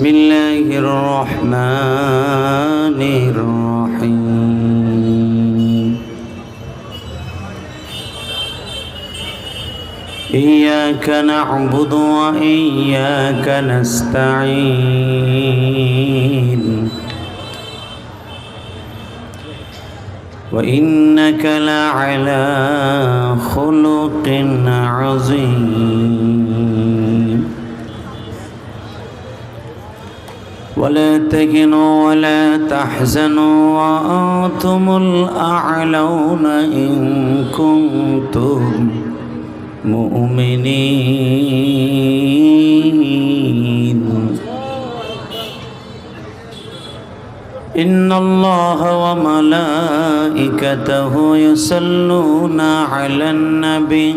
بسم الله الرحمن الرحيم. إياك نعبد وإياك نستعين. وإنك لعلى خلق عظيم. ولا تهنوا ولا تحزنوا وأنتم الأعلون إن كنتم مؤمنين. إن الله وملائكته يصلون على النبي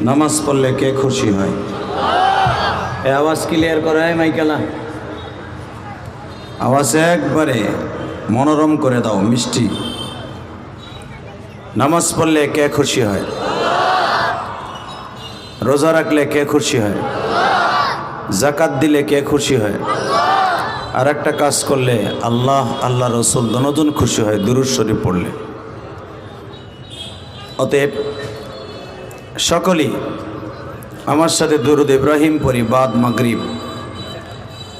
নামাজ পড়লে কে খুশি হয়? এ আওয়াজ ক্লিয়ার করা মাইকেলা। আওয়াজ একবারে মনোরম করে দাও, মিষ্টি। নামাজ পড়লে কে খুশি হয়? রোজা রাখলে কে খুশি হয়? জাকাত দিলে কে খুশি হয়? আর একটা কাজ করলে আল্লাহ আল্লাহ রসুল দনজন খুশি হয় দুরুদ শরীফ পড়লে অতএব সকলেই আমার সাথে দুরুদ ইব্রাহিম পরি বাদ মাগরিব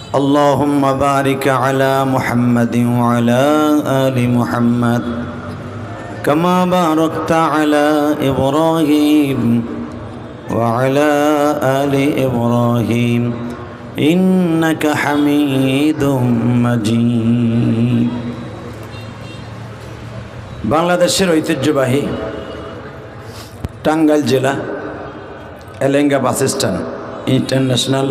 اللهم بارك على محمد وعلى آل محمد كما باركت على إبراهيم وعلى آل إبراهيم إنك حميد مجيد বাংলাদেশের ঐতিহ্যবাহী টাঙ্গাইল জেলা Elenga bus stand international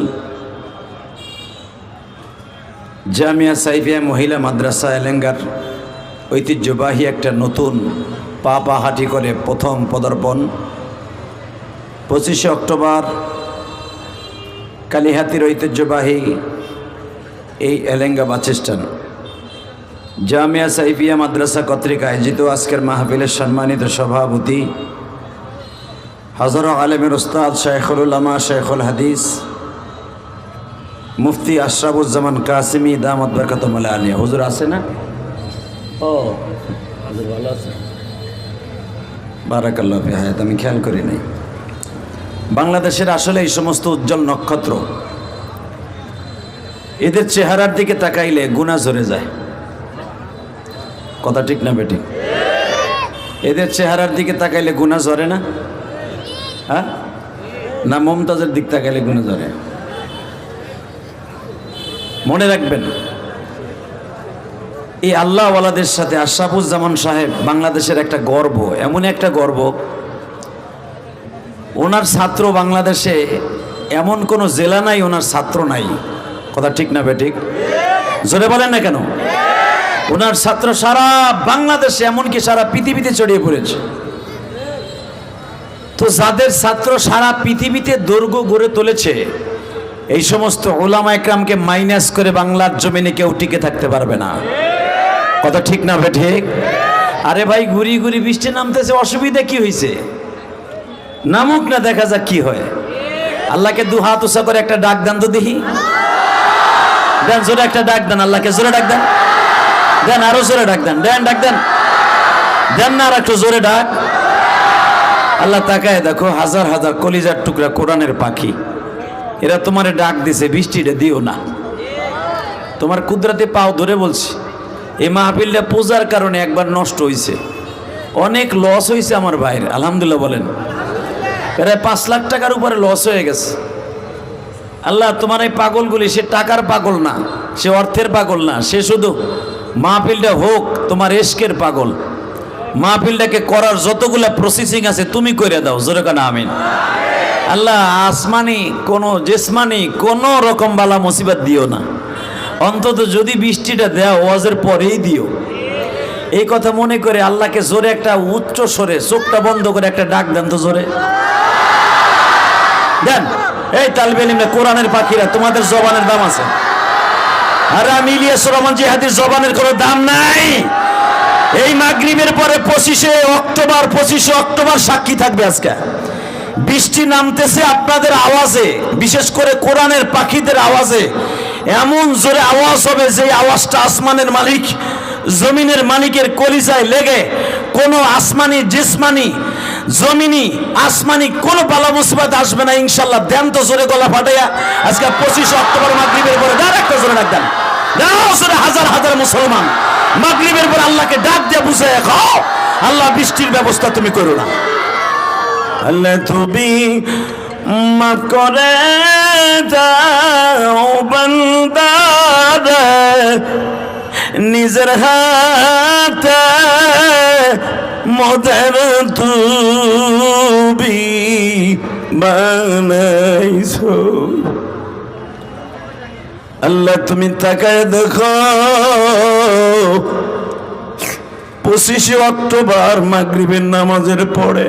Jamia Saifia মহিলা মাদ্রাসা এলেঙ্গার ঐতিহ্যবাহী একটা নতুন পা পা হাঁটি করে প্রথম পদার্পণ পঁচিশে অক্টোবর কালীহাতির ঐতিহ্যবাহী এই এলেঙ্গা বাস জামিয়া সাইফিয়া মাদ্রাসা কর্তৃক আয়োজিত আজকের মাহফিলের সম্মানিত সভাপতি হজর আলমের ওস্তাদ শেখুল উলামা শেখুল হাদিস মুফতি আশরাফুজ্জামান কাসিমি দামত বরকত আলিয়া হুজুর আছে না? ও হুজুর ভালো আছে। বারাকাল্লাহ হায়াত আমি খেয়াল করি নাই। বাংলাদেশের আসলে এই সমস্ত উজ্জ্বল নক্ষত্র, এদের চেহারার দিকে তাকাইলে গুণা ঝরে যায়। কথা ঠিক না বেটি এদের চেহারার দিকে তাকাইলে গুণা ঝরে না? হ্যাঁ? না মমতাজের দিক তাকাইলে গুণা ঝরে? মনে রাখবেন, এই আল্লাহওয়ালাদের সাথে আশরাফুজ্জামান সাহেব বাংলাদেশের একটা গর্ব, এমন একটা গর্ব ওনার ছাত্র বাংলাদেশে এমন কোনো জেলা নাই, ওনার ছাত্র নাই। কথা ঠিক না বেঠিক জোরে বলেন না কেন? ওনার ছাত্র সারা বাংলাদেশে, এমনকি সারা পৃথিবীতে ছড়িয়ে পড়েছে। তো যাদের ছাত্র সারা পৃথিবীতে দৈর্ঘ্য গড়ে তুলেছে, এই সমস্ত ওলামা একরামকে মাইনাস করে বাংলার জমিনে কেউ টিকে থাকতে পারবে না। কথা ঠিক না ঠিক? আরে ভাই, ঘুরি ঘুরি বৃষ্টি নামতেছে, অসুবিধা কি হয়েছে নামুক না দেখা যাক কি হয়। আল্লাহকে দু হাত উষা করে একটা ডাক দেন তো দেখি। দেন, জোরে একটা ডাক দেন, আল্লাহকে জোরে ডাক দেন। দেন, আরও জোরে ডাক দেন দেন, ডাক দেন। দেন না আর একটু জোরে ডাক। আল্লাহ তাকায় দেখো, হাজার হাজার কলিজার টুকরা কোরআনের পাখি। এরা তোমারে ডাক দিছে, বৃষ্টিটা দিও না। তোমার কুদরাতে পাও ধরে বলছি, এই মাহফিলটা পূজার কারণে একবার নষ্ট হয়েছে অনেক লস হয়েছে আমার ভাইয়ের, আলহামদুলিল্লাহ বলেন। প্রায় পাঁচ লাখ টাকার উপরে লস হয়ে গেছে। আল্লাহ, তোমার এই পাগলগুলি, সে টাকার পাগল না, সে অর্থের পাগল না, সে শুধু মাহফিলটা হোক, তোমার এশকের পাগল। মাহফিলটাকে করার যতগুলা প্রসেসিং আছে, তুমি করে দাও, জোরে কেন, আমিন। আল্লাহ, আসমানি, কোনো জেসমানি, কোনো রকম বালা মুসিবত দিও না। অন্তত যদি বৃষ্টিটা দেও ওয়াজের পরেই দিও। এই কথা মনে করে আল্লাহকে জোরে একটা উচ্চ সরে চোখটা বন্ধ করে একটা ডাক দেন তো জোরে। দেন, এই তালবেলিমে কোরআনের পাখিরা, তোমাদের জবানের দাম আছে। জবানের কোনো দাম নাই। এই পরে পঁচিশে অক্টোবর পঁচিশে অক্টোবর সাক্ষী থাকবে আজকে। বৃষ্টি নামতেছে আপনাদের আওয়াজে, বিশেষ করে কোরআনের পাখিদের আওয়াজে। এমন জোরে আওয়াজ হবে যে আওয়াজটা আসমানের মালিক জমিনের মালিকের কলিজায় লেগে কোনো আসমানি, জিসমানি, জমিনি, আসমানি কোনো পালা মুসিবত আসবে না, ইনশাল্লাহ। দেন তো জোরে গলা ফাটাইয়া আজকে পঁচিশে অক্টোবর মাগরিবের পরে ডাক, একটা জোরে ডাক দেন। হাজার হাজার মুসলমান। মাগরিবের পর আল্লাহকে ডাক দিয়ে বুঝে খাও, আল্লাহ বৃষ্টির ব্যবস্থা তুমি করো না। আল্লাহ তুমি মাফ করে দাও নিজের হাতে মদের তুমি বানাইছো। আল্লাহ, তুমি তাকায় দেখো, পঁচিশে অক্টোবর মাগরিবের নামাজের পরে,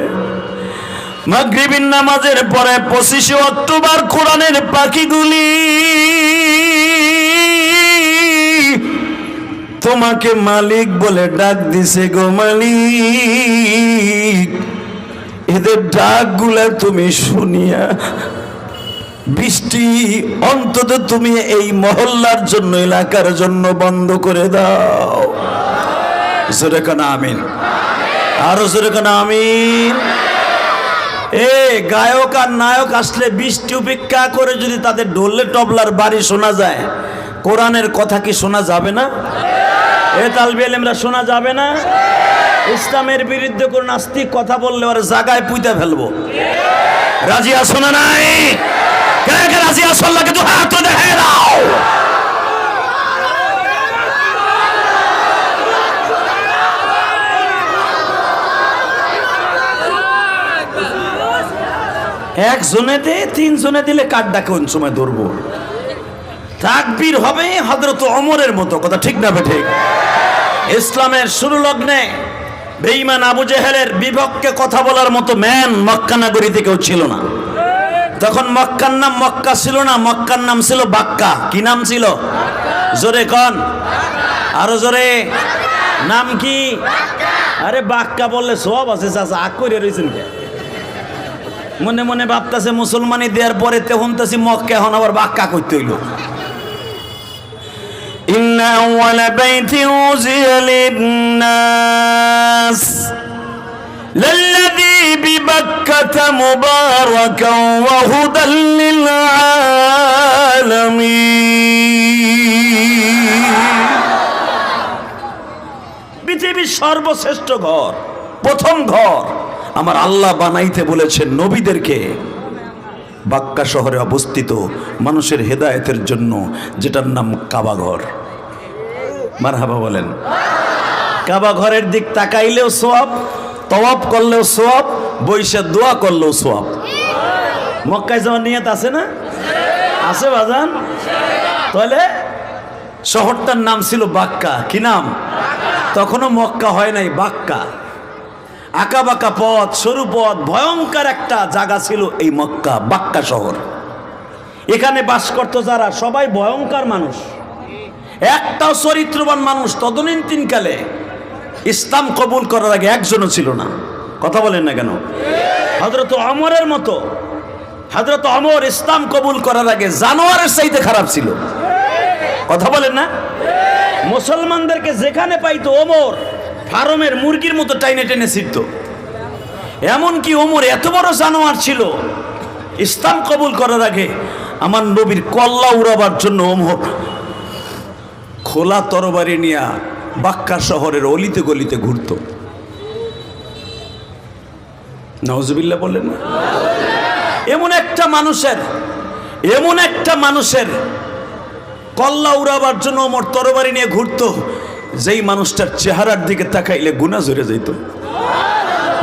মাগরিবের নামাজের পরে পঁচিশে অক্টোবর কোরআনের পাখিগুলি তোমাকে মালিক বলে ডাক দিছে গো মালিক। এদের ডাকগুলা তুমি শুনিয়া বৃষ্টি অন্তত তুমি এই মহল্লার জন্য, এলাকার জন্য বন্ধ করে দাও। জোরে কেন আমিন। আরও জোরে কেন আমিন। এ, গায়ক আর নায়ক আসলে বৃষ্টি উপেক্ষা করে যদি তাদের ডোলে টবলার বাড়ি শোনা যায়, কোরআনের কথা কি শোনা যাবে না? এ তালবেলেমরা শোনা যাবে না? ইসলামের বিরুদ্ধে কোন নাস্তিক কথা বললে ওর জাগায় পুঁতে ফেলব। রাজি আসো না নাই? রাজি আসো আল্লাহকে তো হাত দেখে দাও। একজনেতে তিনজনে দিলে কাঠটা কোন সময় ধরবো? তাকবীর হবে হজরত অমরের মতো, কথা ঠিক না বে ঠিক ইসলামের শুরু লগ্নে বেঈমান আবু জেহেলের বিপক্ষে কথা বলার মতো ম্যান মক্কা নগরীতে কেউ ছিল না। তখন মক্কার নাম মক্কা ছিল না, মক্কার নাম ছিল বাক্কা। কি নাম ছিল? জোরে কন। আরও জোরে। নাম কি? আরে বাক্কা বললে সব আছে চাচা, আগ করে রয়েছেন কে? মনে মনে ভাবতাছে, মুসলমানি দেওয়ার পরে তখন তাছি মক্কা এখন আবার বাক্কা করতে হইল। إن أول بيت أوزي للناس للذي ببكة مباركا وهدى للعالمين পৃথিবীর সর্বশ্রেষ্ঠ ঘর প্রথম ঘর আমার আল্লাহ বানাইতে বলেছেন নবীদেরকে বাক্কা শহরে অবস্থিত মানুষের হেদায়েতের জন্য, যেটার নাম কাবাঘর। মারহাবা বলেন। কাবাঘরের দিক তাকাইলেও সোয়াব, তওয়াব করলেও সোয়াব বৈশা দোয়া করলেও সোয়াব। মক্কায় যাওয়ার নিয়ত আছে না? আছে বাজান? তাহলে শহরটার নাম ছিল বাক্কা। কি নাম? তখনও মক্কা হয় নাই, বাক্কা। আঁকা বাঁকা পথ, সরু পথ, ভয়ঙ্কর একটা জায়গা ছিল এই মক্কা, বাক্কা শহর। এখানে বাস করতো যারা? সবাই ভয়ঙ্কর মানুষ। একটাও চরিত্রবান মানুষ তদনীতিন কালে ইসলাম কবুল করার আগে একজনও ছিল না। কথা বলেন না কেন? হজরত অমরের মতো। হজরত অমর ইসলাম কবুল করার আগে জানোয়ারের চাইতে খারাপ ছিল। কথা বলেন না? মুসলমানদেরকে যেখানে পাইতো ওমর ফার্মের মুরগির মতো টাইনে টেনে ছিটত। এমনকি ওমর এত বড় জানোয়ার ছিল, ইসলাম কবুল করার আগে আমার নবীর কল্লা উড়াবার জন্য ওমর খোলা তরবারি নিয়ে বাক্কা শহরের অলিতে গলিতে ঘুরত। নজবিল্লা বললেন না? এমন একটা মানুষের, এমন একটা মানুষের কল্লা উড়াবার জন্য ওমর তরবারি নিয়ে ঘুরতো যেই মানুষটার চেহারার দিকে তাকাইলে গুণা জড়ে যেত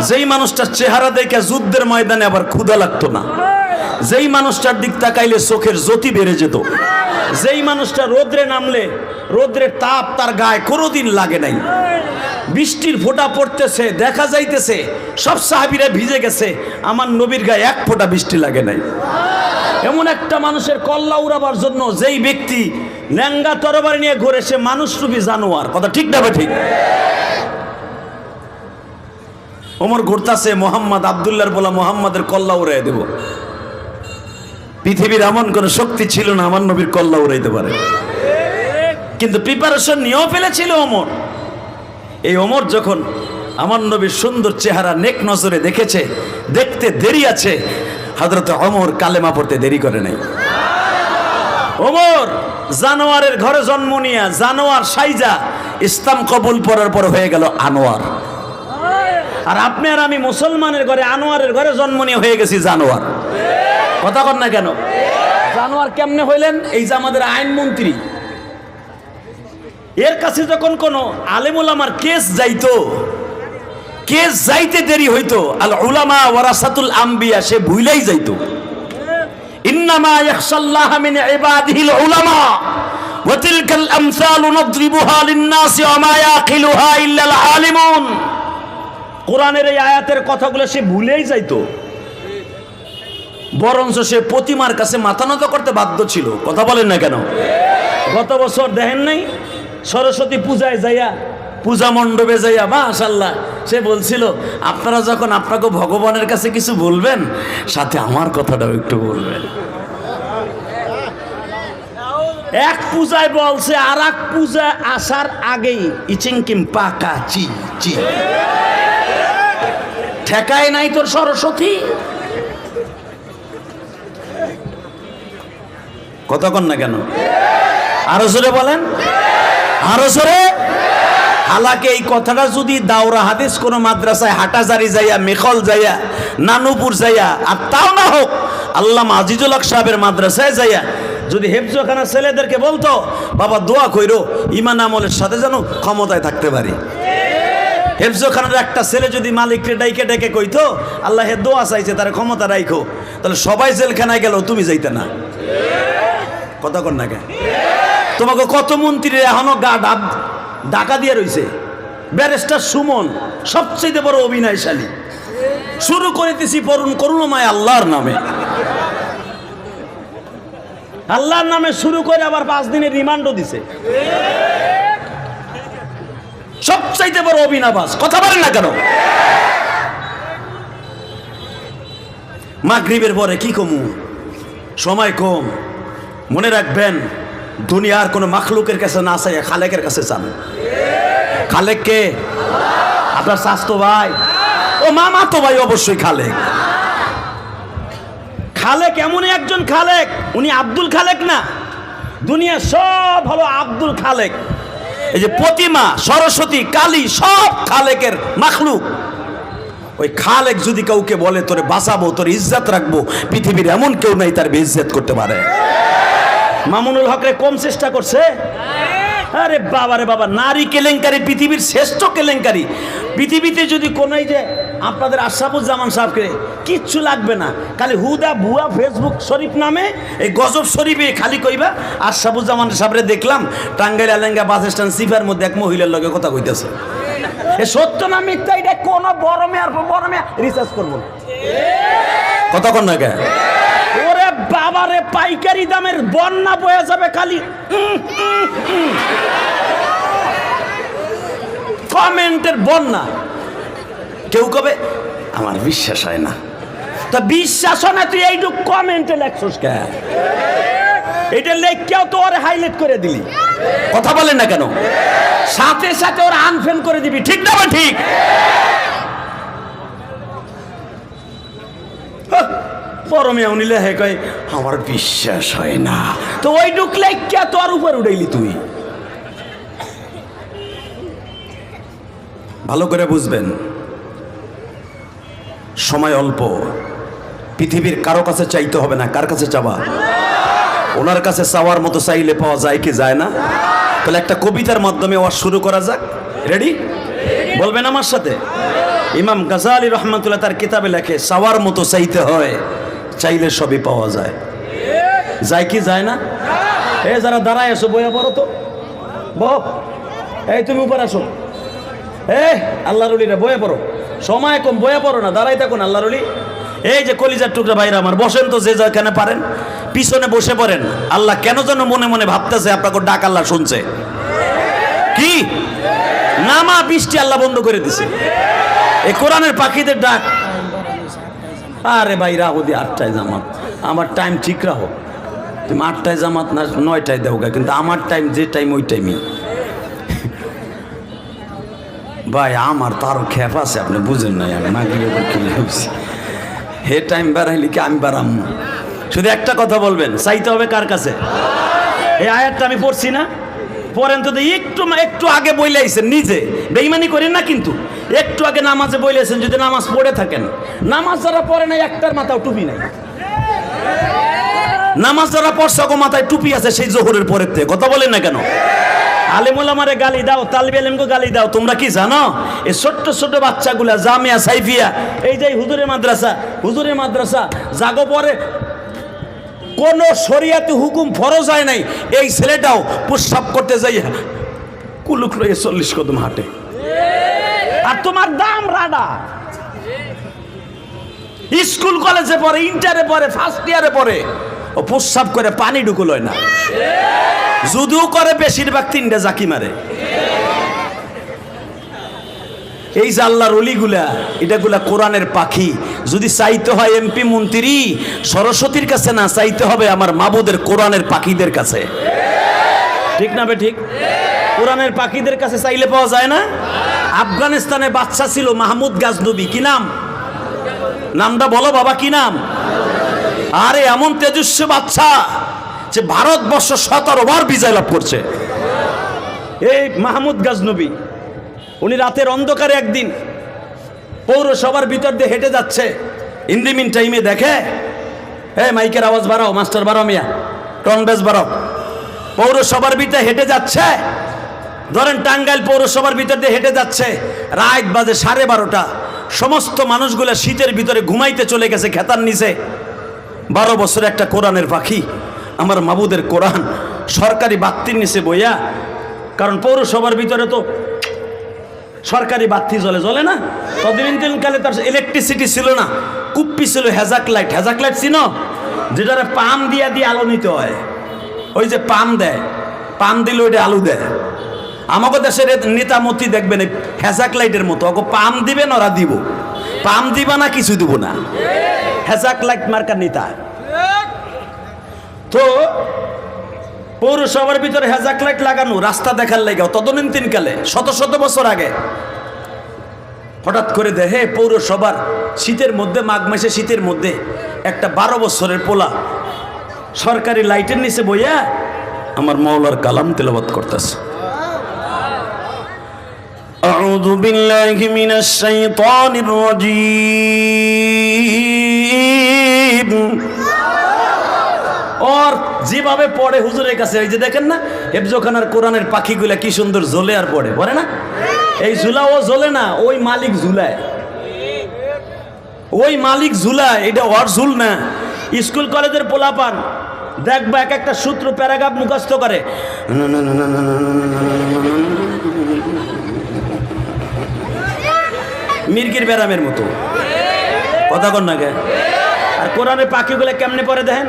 যেই মানুষটার চেহারা দেখে যুদ্ধের ময়দানে আবার ক্ষুধা লাগতো না। যেই মানুষটার দিক তাকাইলে চোখের জ্যোতি বেড়ে যেত। যেই মানুষটা রোদ্রে নামলে, রোদ্রের তাপ তার গায়ে কোনোদিন লাগে নাই। বৃষ্টির ফোঁটা পড়তেছে, দেখা যাইতেছে, সব সাহাবিরা ভিজে গেছে। আমার নবীর গায়ে এক ফোঁটা বৃষ্টি লাগে নাই। এমন একটা মানুষের কল্লা উড়াবার জন্য যেই ব্যক্তি ল্যাঙ্গা তরবারি নিয়ে ঘুরে সে মানুষ রূপী জানোয়ার। কথা ঠিক না ঠিক? ওমর ঘুরতাছে মোহাম্মদ আবদুল্লাহর বলা মোহাম্মদের কল্লা উড়াই দেব। পৃথিবীর এমন কোন শক্তি ছিল না, আমার নবীর কল্লা উড়াইতে পারে। কিন্তু প্রিপারেশন নিয়েও ফেলেছিল ওমর। এই ওমর যখন আমার নবীর সুন্দর চেহারা নেক নজরে দেখেছে, দেখতে দেরি আছে হজরত অমর কালেমা পড়তে দেরি করে নাই। ওমর! জানোয়ারের ঘরে জন্ম নিয়া জানোয়ার সাইজা ইসলাম কবুল পড়ার পর হয়ে গেল আনোয়ার। আর আপনি আর আমি মুসলমানের ঘরে, আনোয়ারের ঘরে জন্ম নিয়ে হয়ে গেছি জানোয়ার। কথা কর না কেন? জানোয়ার কেমনে হইলেন? এই যে আমাদের আইনমন্ত্রী এর কাছে যখন কোন আলেমুল আমার কেস যাইতো, কেস যাইতে দেরি হইতো আল উলামা ওয়ারাসাতুল আম্বিয়া সে ভুইলাই যাইতো। ইবাদিহিল উলামা ওয়া তিলকাল আমসালু নাদরিবুহা লিন-নাসি ওয়া মা ইয়াকিলুহা ইল্লাল আলিমুন। কোরআনের এই আয়াতের কথাগুলো সে ভুলেই যাইতো। বরঞ্চ সে প্রতিমার কাছে মাথা নত করতে বাধ্য ছিল। কথা বলেন না কেন? গত বছর দেখেন নাই? সরস্বতী পূজায় যাইয়া পূজা মণ্ডপে যাইয়া মাশাল্লাহ সে বলছিল, আপনারা যখন আপনাকে ভগবানের কাছে কিছু বলবেন, সাথে আমার কথাটাও একটু বলবেন। এক পূজায় বলছে আর এক পূজা আসার আগেই ইচিংকিম পাকা চি চি। ঠেকায় নাই তোর সরস্বতী? কতক্ষণ না কেন? আরও জোরে বলেন। আরও জোরে? হালাকে এই কথাটা যদি দাওরা হাদিস কোন মাদ্রাসায় হাটাজারি যাইয়া, মেখল যাইয়া, নানুপুর যাইয়া, আর তাও না হোক আল্লাহ আজিজুল হক সাহেবের মাদ্রাসায় যাইয়া যদি হেফজখানা ছেলেদেরকে বলতো, বাবা, দোয়া কইরো, ইমান আমলের সাথে যেন ক্ষমতায় থাকতে পারি। হেফজখানার একটা ছেলে যদি মালিককে ডাইকে ডেকে কইতো, আল্লাহ, হে দোয়া চাইছে, তার ক্ষমতা রাইখো। তাহলে সবাই জেলখানায় গেল, তুমি যাইতে না। কথা কর না কে তোমাকে কত মন্ত্রী এখনও গা ডাব ডাকা দিয়ে রইছে। ব্যারিস্টার সুমন, সবচেয়ে বড় অভিনয়শালী। শুরু করিতেছি পড়ুন করুণাময় আল্লাহর নামে। আল্লাহর নামে শুরু করে আবার পাঁচ দিনের রিমান্ডও দিছে। সবচাইতে বড় অভিনাবাস কথা বলেন না কেন? মাগরিবের পরে কি কমু? সময় কম। মনে রাখবেন দুনিয়ার কোনো মাখলুকের কাছে না চাই খালেকের কাছে চান খালেক কে? আপনার স্বাস্থ্য ভাই? ও মামা তো ভাই, অবশ্যই খালেক। খালেক এমনই একজন খালেক, উনি আব্দুল খালেক না। দুনিয়া সব হলো আব্দুল খালেক। এই যে প্রতিমা, সরস্বতী, কালী, সব খালেকের মাখলুক। ওই খালেক যদি কাউকে বলে, তোরে বাঁচাবো, তোর ইজ্জত রাখব, পৃথিবীর এমন কেউ নাই, তার ইজ্জত করতে পারে। মামুনুল হকরে কম চেষ্টা করছে? আরে বাবা রে বাবা, নারী কেলেঙ্কারি, পৃথিবীর শ্রেষ্ঠ কেলেঙ্কারি। পৃথিবীতে যদি কোনো যে আপনাদের আশরাফুজ্জামান সাহেবকে কিচ্ছু লাগবে না, খালি হুদা ভুয়া ফেসবুক শরীফ নামে এই গজব শরীফে খালি কইবা, আশরাফুজ্জামান সাহেবরে দেখলাম টাঙ্গাইল আলেঙ্গা বাস স্ট্যান্ড সিফার মধ্যে এক মহিলার লগে কথা কইতেছে। এ সত্য না মিথ্যা, এটা কোন বড় মেয়ার বড় মেয়া রিসার্চ করব না। কথা না কে? বাবারে পাইকারি দামের বন্যা বয়ে যাবে খালি। কমেন্টের বন্যা। কেউ কবে? আমার বিশ্বাস হয় না। তা বিশ্বাস হয় না, তুই এইটুক কমেন্টে লেখছস কে? এটা লেখকেও তো ওরে হাইলাইট করে দিলি। কথা বলেন না কেন? সাথে সাথে ওর আনফেন করে দিবি। ঠিক না ঠিক? পরমে উনিলে হে কয়, আমার বিশ্বাস হয় না। তো ওই ঢুকলে কে তো আর উপর উঠাইলি তুই। ভালো করে বুঝবেন, সময় অল্প। পৃথিবীর কারও কাছে চাইতে হবে না, কার কাছে চাওয়া ওনার কাছে চাওয়ার মতো চাইলে পাওয়া যায় কি যায় না? তাহলে একটা কবিতার মাধ্যমে ওয়াজ শুরু করা যাক। রেডি বলবেন আমার সাথে? ইমাম গাজালি রহমতুল্লাহ তার কিতাবে লেখে, চাওয়ার মতো চাইতে হয়। চাইলে সবই পাওয়া যায়। যায় কি যায় না? এ, যারা দাঁড়ায় আসো বইয়া পড়ো তো। এই, তুমি উপর আসো। এ আল্লাহ রুলিরা বয়ে পড়ো। সময় কম বয়ে পড়ো না দাঁড়াই থাকুন আল্লাহ রুলি এই যে কলিজার টুকরা ভাইরা আমার, বসেন তো যে যেখানে পারেন। পিছনে বসে পড়েন। আল্লাহ কেন যেন মনে মনে ভাবতেছে, আপনাকে ডাক আল্লাহ শুনছে। কি? নামা বৃষ্টি আল্লাহ বন্ধ করে দিছে। এই কোরআনের পাখিদের ডাক আরে ভাই রাহো দি আটটায় জামাত। আমার টাইম ঠিক রাখো। তুমি আটটায় জামাত না নয়টায় দেও গা, কিন্তু আমার টাইম যে টাইম ওই টাইমই ভাই আমার তো আরও খেপ আছে আপনি বুঝেন নাই আমি না কি ভাবছি হে টাইম বাড়াইলে কি আমি বাড়াম? শুধু একটা কথা বলবেন চাইতে হবে কার কাছে? এই আয়াতটা আমি পড়ছি না? পড়েন তো একটু একটু আগে বইলাইছেন নিজে। বেইমানি করেন না কিন্তু। একটু আগে নামাজে বইলাইছেন যদি নামাজ পড়ে থাকেন। নামাজ যারা পড়ে নাই, একটার মাথাও টুপি নাই। নামাজ যারা পড়ছে গো মাথায় টুপি আছে, সেই জোহরের পরের থেকে। কথা বলেন না কেন? আলেমুল আমারে গালি দাও, তালবি আলেমকে গালি দাও, তোমরা কি জানো? এই ছোট্ট ছোট্ট বাচ্চাগুলা, জামিয়া, সাইফিয়া, এই যে হুজুরের মাদ্রাসা হুজুরের মাদ্রাসা, জাগো পরে কোন শরিয়াতে হুকুম ফরজ হয় নাই। এই ছেলেটাও প্রস্রাব করতে যাইয়া কুলুক লইয়ে চল্লিশ কদম হাঁটে। আর তোমার দাম রাডা। স্কুল কলেজে পড়ে, ইন্টারে পড়ে ফার্স্ট ইয়ারে পড়ে, ও প্রস্রাব করে পানি ঢুকুলয় না। যদিও করে, বেশিরভাগ তিনটে জাকি মারে। এই যে আল্লাহর অলিগুলা, এটাগুলা কোরআনের পাখি। যদি চাইতে হয় এমপি মন্ত্রী, সরস্বতীর কাছে না, চাইতে হবে আমার মাবুদের কোরআনের পাখিদের কাছে। ঠিক না বে ঠিক? কোরআনের পাখিদের কাছে চাইলে পাওয়া যায় না? আফগানিস্তানে বাচ্চা ছিল মাহমুদ গাজনবী, কি নাম? নামটা বলো বাবা, কি নাম? আরে, এমন তেজস্ব বাচ্চা যে ভারতবর্ষ সতেরো বার বিজয় লাভ করছে। এই মাহমুদ গাজনবী উনি রাতের অন্ধকারে একদিন পৌরসভার ভিতর দিয়ে হেঁটে যাচ্ছে। ইন্দিমিন টাইমে দেখে হে মাইকের আওয়াজ বাড়াও, মাস্টার বাড়াও মিয়া টন বাড়াও। পৌরসভার ভিতরে হেঁটে যাচ্ছে। ধরেন টাঙ্গাইল পৌরসভার ভিতর দিয়ে হেঁটে যাচ্ছে। রাত বাজে সাড়ে বারোটা। সমস্ত মানুষগুলো শীতের ভিতরে ঘুমাইতে চলে গেছে খেতার নিচে। বারো বছর একটা কোরআনের পাখি, আমার মাবুদের কোরআন সরকারি বাত্তির নিচে বইয়া, কারণ পৌরসভার ভিতরে তো সরকারি বাতি জ্বলে জ্বলে না? তদনীন্তন কালে তার ইলেকট্রিসিটি ছিল না। কুপ্পি ছিল হেজাক লাইট হেজাক লাইট ছিল যেটারে পাম দিয়া দিয়ে আলো নিতে হয়। ওই যে পাম দেয়। পাম দিলে ওইটা আলু দেয়। আমাকে দেশের নেতামতি দেখবেন হেজাক লাইটের মতো। ওকে পাম দিবেন ওরা দিব। পাম দিবা না, কিছু দিব না। হেজাক লাইট মার্কার নেতা। তো পৌরসভার ভিতরে হেজাক লাইট লাগানো রাস্তা দেখার লেগে তদনীন্তন কালে শত শত বছর আগে হঠাৎ করে দেখে পৌরসভার শীতের মধ্যে মাঘ মাসে শীতের মধ্যে একটা বারো বছরের পোলা সরকারি লাইটের নিচে বইয়া আমার মৌলার কালাম তেলাবাত করতেছে أعوذ بالله من الشيطان الرجيم ওর যেভাবে পড়ে হুজুরের কাছে, এই যে দেখেন না, হেফজোখানার কোরআনের পাখিগুলা কি সুন্দর জ্বলে আর পড়ে পড়ে না? এই ঝুলা ও জ্বলে না, ওই মালিক ঝুলায়। ওই মালিক ঝুলায়, এটা ওর ঝুল না। স্কুল কলেজের পোলাপান দেখবা এক একটা সূত্র, প্যারাগ্রাফ মুখস্থ করে। মির্গির ব্যারামের মতো। কথা কন না আর কোরআনের পাখিগুলো কেমনে পরে দেখেন?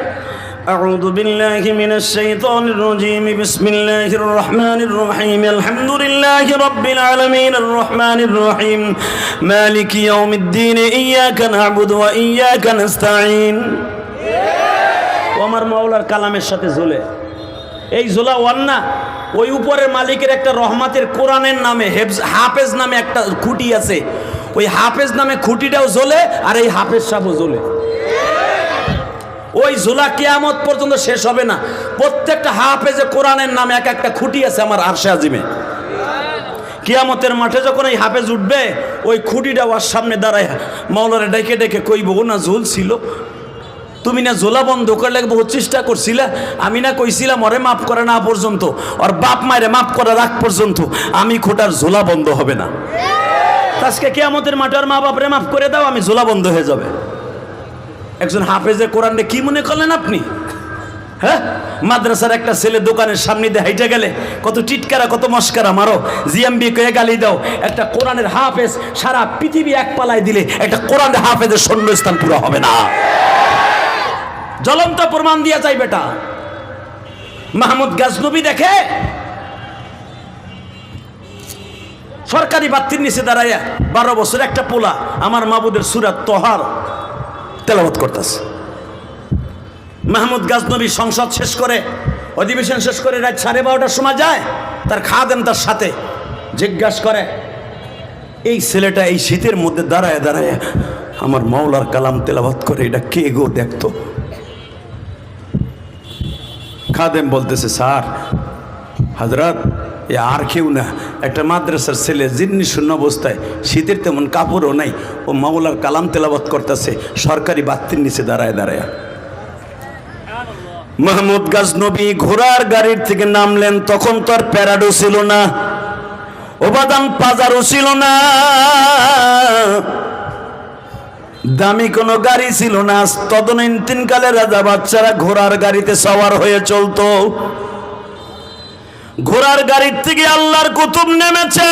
أعوذ بالله من الشيطان الرجيم بسم الله الرحمن الرحيم الحمد لله رب العالمين الرحمن الرحيم مالك يوم الدين إياك نعبد وإياك نستعين আমার মাওলার কালামের সাথে ঝুলে এই ঝোলা ওয়ান্না ওই উপরের মালিকের একটা রহমাতের কোরআনের নামে হেফজ হাফেজ নামে একটা খুঁটি আছে ওই হাফেজ নামে খুঁটিটাও জ্বলে আর এই হাফেজ সাপও জ্বলে ওই ঝোলা কেয়ামত পর্যন্ত শেষ হবে না। প্রত্যেকটা হাফেজে কোরআনের নামে এক একটা খুঁটি আছে আমার আরশে আজিমে। কিয়ামতের মাঠে যখন এই হাফেজ উঠবে, ওই খুঁটিটা ওর সামনে দাঁড়ায় মাওলারে ডেকে ডেকে কইব, ও না ঝোল ছিল। তুমি না জোলা বন্ধ করলে বহু চেষ্টা করছিলা। আমি না কইছিলাম, ওরে মাফ করে না পর্যন্ত। ওর বাপ মায়ের মাফ করার আগ পর্যন্ত আমি খোটার ঝোলা বন্ধ হবে না। আজকে কেয়ামতের মাঠার মা বাপরে মাফ করে দাও, আমি ঝোলা বন্ধ হয়ে যাবে। একজন হাফেজে কোরআনে কি মনে করলেন আপনি? হ্যাঁ? মাদ্রাসার একটা ছেলে দোকানের সামনে দিয়ে হাইটে গেলে কত টিটকারা, কত মস্কারা, মারো, জিএমবি কয়ে গালি দাও, একটা কোরআনের হাফেজ সারা পৃথিবী এক পালায় দিলে একটা কোরআনের হাফেজের শূন্যস্থান পুরো হবে না। জ্বলন্ত প্রমাণ দিয়া যায় বেটা। মাহমুদ গাজনবী দেখে? সরকারি বাত্তির নিচে দাঁড়াইয়া বারো বছর একটা পোলা, আমার মাবুদের সুরাত তহার। তেলাবত করতেছে। মাহমুদ গাজনবী সংসদ শেষ করে, অধিবেশন শেষ করে রাত সাড়ে বারোটার সময় যায়, তার খাদেন তার সাথে জিজ্ঞাসা করে, এই ছেলেটা এই শীতের মধ্যে দাঁড়ায় দাঁড়ায় আমার মাওলার কালাম তেলাবাত করে, এটা কে গো দেখতো? খাদেম বলতেছে, স্যার, হাজরাত এ আর কেউ না। একটা মাদ্রাসার ছেলে জিন্নি শূন্য অবস্থায়, শীতের তেমন কাপড়ও নাই, ও মাওলার কালাম তেলাবাত করতেছে, সরকারি বাত্তির নিচে দাঁড়ায় দাঁড়ায়। মাহমুদ গাজনবী ঘোড়ার গাড়ির থেকে নামলেন, তখন তো আর প্যারাডো ছিল না ওবাদান পাজারও ছিল না, দামি কোনো গাড়ি ছিল না তদনীতিন কালে রাজা বাচ্চারা ঘোড়ার গাড়িতে সওয়ার হয়ে চলতো। ঘোড়ার গাড়ির থেকে আল্লাহর কুতুব নেমেছে।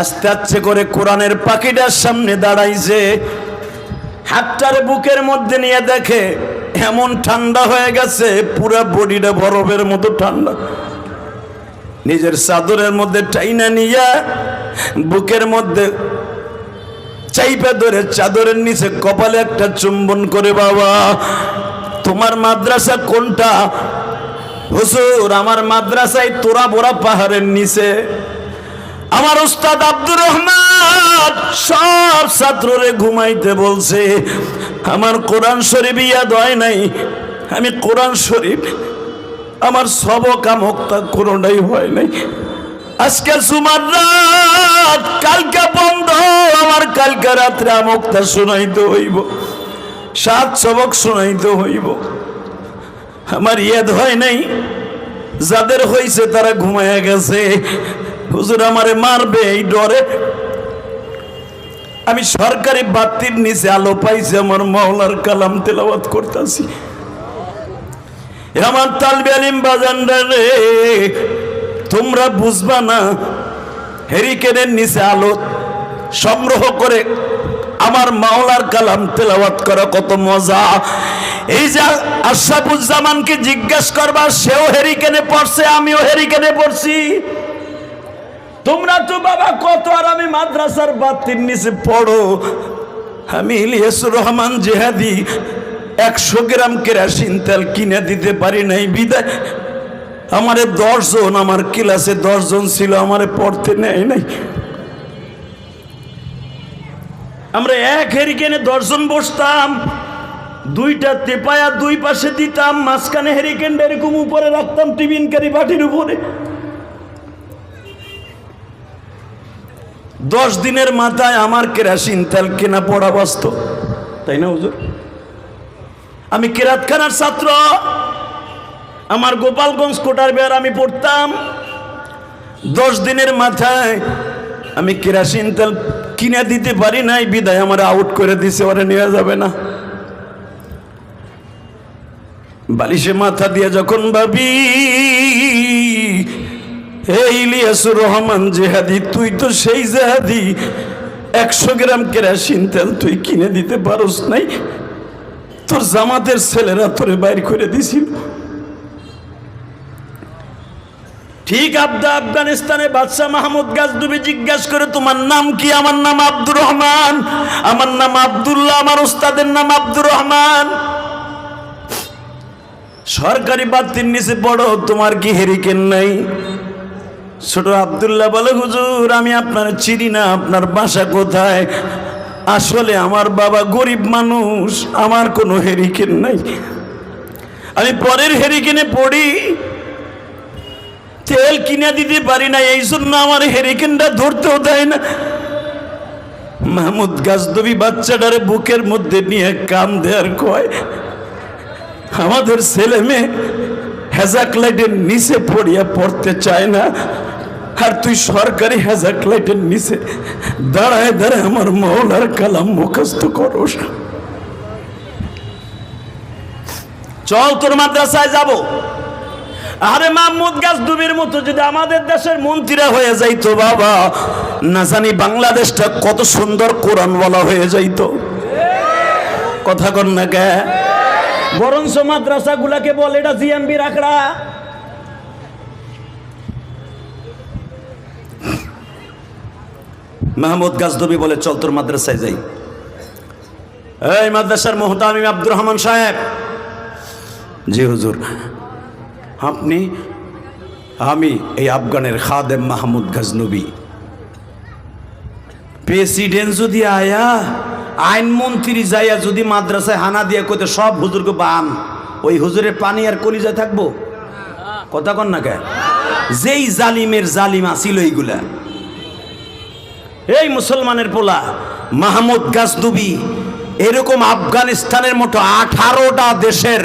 আস্তে আস্তে করে কোরআনের পাখিটার সামনে দাঁড়াইছে। হাতটার বুকের মধ্যে নিয়ে দেখে এমন ঠান্ডা হয়ে গেছে, পুরো বডিটা বরফের মতো ঠান্ডা। নিজের চাদরের মধ্যে টাইনা নিয়ে বুকের মধ্যে চাইপে ধরে চাদরের নিচে কপালে একটা চুম্বন করে বাবা, তোমার মাদ্রাসা কোনটা? হুজুর, আমার মাদ্রাসায় তোরা বোরা পাহাড়ের নিচে। আমার উস্তাদ আব্দুর রহমান সব ছাত্ররে ঘুমাইতে বলছে, আমার কোরআন শরীফ ইয়াদ হয় নাই, আমি কোরআন শরীফ, আমার সবক আমকটা কোনোটাই হয় নাই। আজকে সুমার রাত, কালকে বন্ধ, আমার কালকে রাত্রে আমকটা শোনাইতে হইব, সাত সবক শোনাইতে হইব। আমার ইয়াদ হয় নাই, যাদের হয়েছে তারা ঘুমায়া গেছে। হুজুর আমারে মারবে এই ডরে। আমি সরকারি বাতির নিচে আলো পাইছি, আমার মাওলার কালাম তেলাওয়াত করতেছি। আমার তালবে আলিম বাজানরা রে তোমরা বুঝবা না হেরিকেনের নিচে আলো, সংগ্রহ করে আমার মাওলার কালাম তেলাওয়াত করা কত মজা। এই যে আশরাফুজ্জামানকে জিজ্ঞেস করবা, সেও হেরিকেনে পড়ছে, আমিও হেরিকেনে পড়ছি। তোমরা তো বাবা কত, আর আমি মাদ্রাসার বাতির নিচে পড়ো। আমি ইলিয়াসুর রহমান জেহাদি, একশো গ্রাম কেরাসিন তেল কিনে দিতে পারি নাই, বিদায়। আমারে দশজন, আমার ক্লাসে দশজন ছিল, আমারে পড়তে নেয় নাই। আমরা এক হেরিকেনে দশজন বসতাম, দুইটা তেপায়া দুই পাশে দিতাম, মাঝখানে হেরিকেনটা এরকম উপরে রাখতাম, টিফিনকারি বাটির উপরে। দশ দিনের মাথায় আমার কেরাসিন তেল কেনা পড়া বস্ত তাই না হুজুর? আমি কেরাতখানার ছাত্র। আমার গোপালগঞ্জ কোটার বেয়ার আমি পড়তাম। দশ দিনের মাথায় আমি কেরাসিন তেল কিনে দিতে পারি নাই, বিদায় আমার আউট করে দিছে, ওরা নেওয়া যাবে না। বালিশে মাথা দিয়ে যখন ভাবি হে ইলিয়াসুর রহমান জেহাদি, তুই তো সেই জেহাদি। একশো গ্রাম কেরাসিন তেল তুই কিনে দিতে পারস নাই। তোর জামাতের ছেলেরা তোরে বাইর করে দিছিল। ঠিক আবদা আফগানিস্তানে বাদশাহ মাহমুদ গাজদুবি জিজ্ঞাসা করে, তোমার নাম কি? আমার নাম আব্দুর রহমান। আমার নাম আব্দুল্লাহ, আমার উস্তাদের নাম আব্দুর রহমান। সরকারি বাতির নিচে পড়ো, তোমার কি হেরিকেন নাই? ছোট আবদুল্লাহ বলে, হুজুর, আমি আপনার চিনি না, আপনার বাসা কোথায়? আসলে আমার বাবা গরিব মানুষ, আমার কোনো হেরিকেন নাই। আমি পরের হেরিকেনে পড়ি। তেল কিনে দিতে পারি না, এই জন্য আমার হেরিকেনটা ধরতেও দেয় না। মাহমুদ গাছদবি বাচ্চাটারে বুকের মধ্যে নিয়ে কাম দেয়ার কয়, আমাদের ছেলে মেয়ে হেজাক লাইটের নিচে পড়িয়া পড়তে চায় না, আর তুই সরকারি হেজাক লাইটের নিচে দাঁড়ায় দাঁড়ায় আমার মৌলার কালাম মুখস্থ করস। চল তোর মাদ্রাসায় যাব। আরে মাহমুদ গাছ ডুবির মতো যদি আমাদের দেশের মন্ত্রীরা হয়ে যাইতো বাবা, না জানি বাংলাদেশটা কত সুন্দর কোরআন বলা হয়ে যাইতো। কথা কর না কে? বরঞ্চ মাদ্রাসা গুলাকে বলে, এটা জিএমবি রাখড়া। মাহমুদ গাছদবি বলে, চল তোর মাদ্রাসায় যাই। এই মাদ্রাসার মোহতামিম আব্দুর রহমান সাহেব। জি হুজুর। আপনি, আমি এই আফগানের খাদেম মাহমুদ গাজনবী। প্রেসিডেন্ট যদি আয়া আইনমন্ত্রী যাইয়া যদি মাদ্রাসায় হানা দিয়া কইতে সব হুজুরকে বান, ওই হুজুরের পানি আর কলিজায় থাকব? কথা কন না কে? যেই জালিমের জালিম আসিল এইগুলা। এই মুসলমানের পোলা, মাহমুদ গাজনবী, এরকম আফগানিস্তানের মতো আঠারোটা দেশের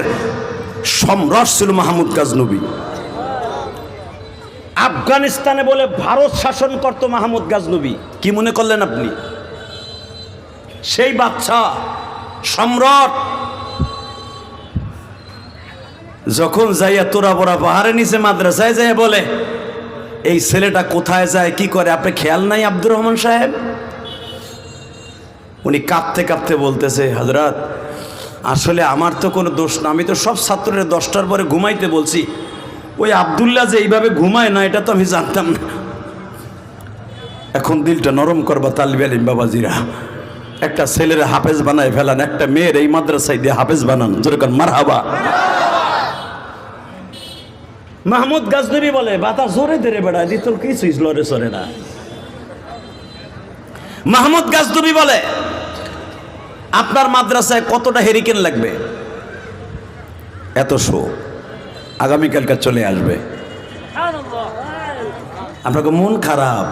সম্রাট ছিল মাহমুদ গাজনবী। আফগানিস্তানে বলে ভারত শাসন করত মাহমুদ গাজনবী। কি মনে করলেন আপনি? সেই বাচ্চা, সম্রাট, যখন যাইয়া তোরা বড়া পাহাড়ে নিচে মাদ্রাসায় যাইয়া বলে, এই ছেলেটা কোথায় যায়, কি করে? আপনি খেয়াল নাই আব্দুর রহমান সাহেব? উনি কাঁপতে কাঁপতে বলতেছে, হজরত আসলে আমার তো কোনো দোষ না। আমি তো সব ছাত্রদের দশটার পরে ঘুমাইতে বলছি। ওই আবদুল্লাহ যে এইভাবে ঘুমায় না, এটা তো আমি জানতাম না। এখন দিলটা নরম করবা তালবে আলিম বাবাজিরা। একটা ছেলের হাফেজ বানায় ফেলান, একটা মেয়ের এই মাদ্রাসায় দিয়ে হাফেজ বানান। যেরকম মার হাবা মাহমুদ গাজনবী বলে, বাতা জোরে ধরে বেড়ায় তোর কিছুই লড়ে সরে না। মাহমুদ গাজনবী বলে আপনার মাদ্রাসায় কতটা হেরিকেন লাগবে? এত শো। আগামীকালকে চলে আসবে। আপনাকে মন খারাপ।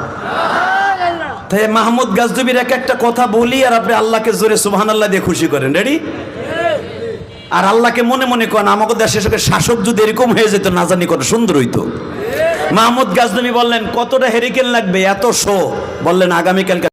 তাই মাহমুদ গাজদবির এক একটা কথা বলি আর আপনি আল্লাহকে জোরে সুবহান আল্লাহ দিয়ে খুশি করেন। রেডি আর আল্লাহকে মনে মনে করেন, আমাকে দেশের সঙ্গে শাসক যদি এরকম হয়ে যেত, না জানি কত সুন্দর হইতো। মাহমুদ গাজদমি বললেন, কতটা হেরিকেন লাগবে? এত শো। বললেন, আগামীকালকে